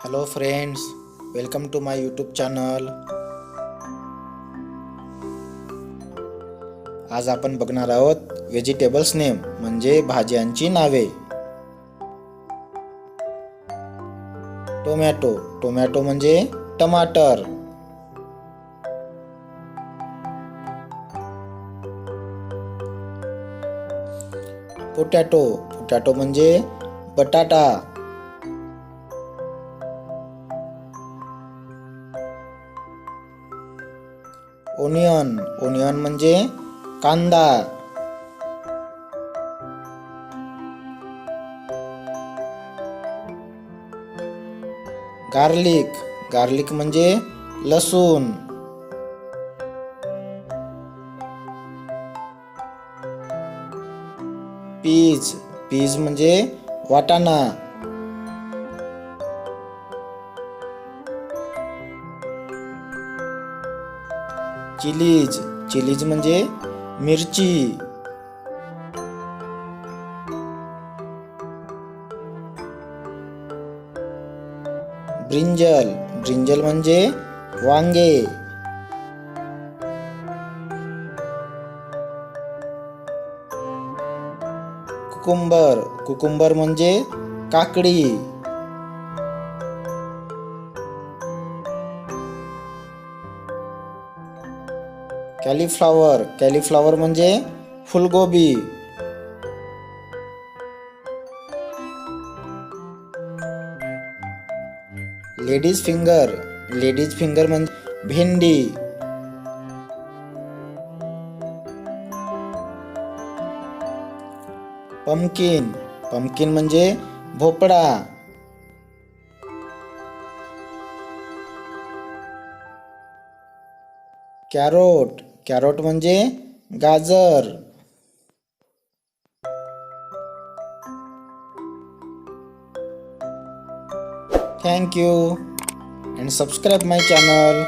Hello friends welcome to my YouTube channel आज आपण बघणार आहोत व्हेजिटेबल्स नेम म्हणजे भाज्यांची नावे. टोमॅटो टोमॅटो म्हणजे टमाटर. पोटॅटो पोटॅटो म्हणजे बटाटा. ओनियन ओनियन म्हणजे कांदा. गार्लिक गार्लिक म्हणजे लसूण. पीज पीज म्हणजे वाटाणा. चिलीज. चिलीज म्हणजे मिरची. ब्रिंजल. ब्रिंजल म्हणजे वांगे. कुकुंबर. कुकुंबर म्हणजे काकडी. कॅलीफ्लावर. कॅलीफ्लावर म्हणजे फुलगोबी. Ladies finger. लेडीज़ फिंगर म्हणजे भेंडी. पंपकिन पंपकिन म्हणजे भोपळा. कॅरोट. कॅरोट म्हणजे गाजर. Thank you and subscribe my channel